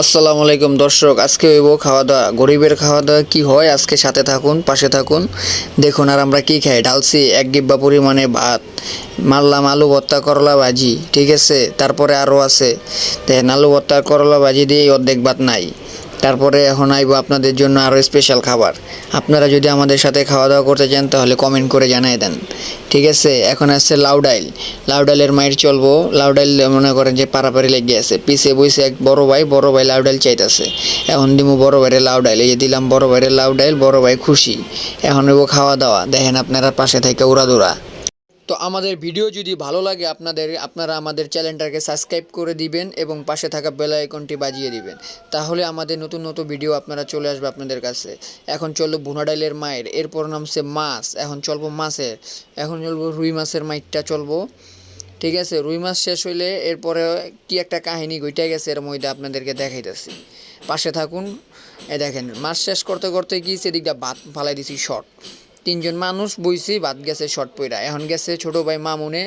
আসসালামু আলাইকুম দর্শক, আজকে হইব খাওয়া দাওয়া গরিবের খাওয়া দাওয়া কী হয়? আজকে সাথে থাকুন, পাশে থাকুন। দেখুন আর আমরা কি খাই? ডালসি এক ডিব্বা পরিমাণে ভাত, মারলাম আলু ভত্তা করলা ভাজি, ঠিক আছে? তারপরে আরও আছে। দেখেন আলু ভর্তা, করলা ভাজি দিয়ে অর্ধেক ভাত নাই। তারপরে এখন আইব আপনাদের জন্য আরও স্পেশাল খাবার। আপনারা যদি আমাদের সাথে খাওয়া দাওয়া করতে চান, তাহলে কমেন্ট করে জানিয়ে দেন। ঠিক আছে? এখন আসছে লাউ ডাইল। লাউ ডাইলের মায়ের চলবো। লাউ ডাইল মনে করেন যে পারাপারি লেগে আছে। পিছে বইছে এক বড় ভাই বড় ভাই লাউ ডাইল চাইতেছে। এখন দিমু বড় ভাইয়ের লাউ ডাইল। এই যে দিলাম বড় লাউ ডাইল, বড় ভাই খুশি। এখন খাওয়া দাওয়া দেখেন আপনারা পাশে থেকে উড়াদুরা। তো আমাদের ভিডিও যদি ভালো লাগে, আপনাদের, আপনারা আমাদের চ্যানেলটাকে সাবস্ক্রাইব করে দিবেন এবং পাশে থাকা বেল আইকনটি বাজিয়ে দিবেন। তাহলে আমাদের নতুন নতুন ভিডিও আপনারা চলে আসবে আপনাদের কাছে। এখন চলবো ভুনা ডাইলের মায়ের। এরপর নামছে মাছ। এখন চলবো মাছের। এখন চলবো রুই মাছের মাইটটা চলবো। ঠিক আছে? রুই মাছ শেষ হইলে এরপরে কি একটা কাহিনী ঘইটা গেছে এর মধ্যে আপনাদেরকে দেখাইতেছি। পাশে থাকুন। এ দেখেন, মাছ শেষ করতে করতে কি সেদিকটা ভাত ফালাই দিছি, শর্ট। তিনজন মানুষ বইছি ভাত গেছে শর্ট পইরা। এখন গেছে ছোট ভাই মামুনে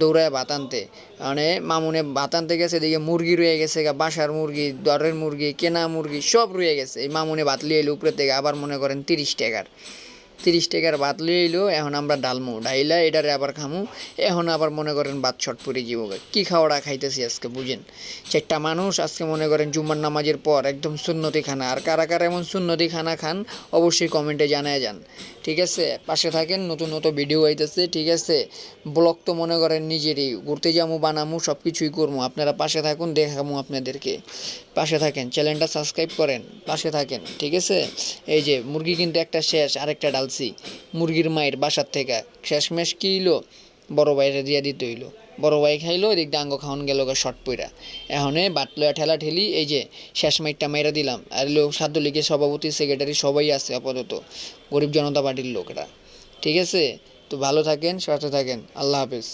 দৌড়ায় ভাত আনতে। মানে মামুনে ভাত আনতে গেছে দেখে মুরগি রয়ে গেছে বাসার মুরগি, দরের মুরগি, কেনা মুরগি, সব রয়ে গেছে। এই মামুনে ভাত লিয়ে এলো উপরে থেকে, আবার মনে করেন তিরিশ টাকার। তিরিশ টাকার ভাত লিয়ে এলো এখন আমরা ডালমু ডাইলা এটারে আবার খামু। এখন আবার মনে করেন ভাত ছট পরে জীব কি খাওয়াটা খাইতেছি আজকে, বুঝেন? চারটা মানুষ আজকে মনে করেন জুম্মার নামাজের পর একদম সুন্নতি খানা। আর কারা কারা এমন সুন্নতি খানা খান, অবশ্যই কমেন্টে জানায় যান। ঠিক আছে? পাশে থাকেন, নতুন নতুন ভিডিও আইতেছে, ঠিক আছে? ব্লগ তো মনে করেন নিজেরই। ঘুরতে যাব বানামু সব কিছুই করব আপনারা পাশে থাকুন, দেখামু আপনাদেরকে। পাশে থাকেন চ্যানেলটা সাবস্ক্রাইব করেন, পাশে থাকেন, ঠিক আছে? এই যে, মুরগি কিন্তু একটা শেষ, আরেকটা ডালছি মুরগির মায়ের বাসার থেকে। শেষমেশ কি হইল? বড় ভাইরে দিয়া দিতে হইল। বড় ভাই খাইলো, এদিক ডাঙ্গ খাওয়ান গেল শর্ট পইরা। এখনে বাটলয়া ঠেলা ঠেলি, এই যে শেষ মাইটটা মাইরা দিলাম। আর লোক সাধ্য লীগের সভাপতি, সেক্রেটারি সবাই আছে আপাতত, গরিব জনতা পার্টির লোকরা। ঠিক আছে? তো ভালো থাকেন সাথে থাকেন। আল্লাহ হাফেজ।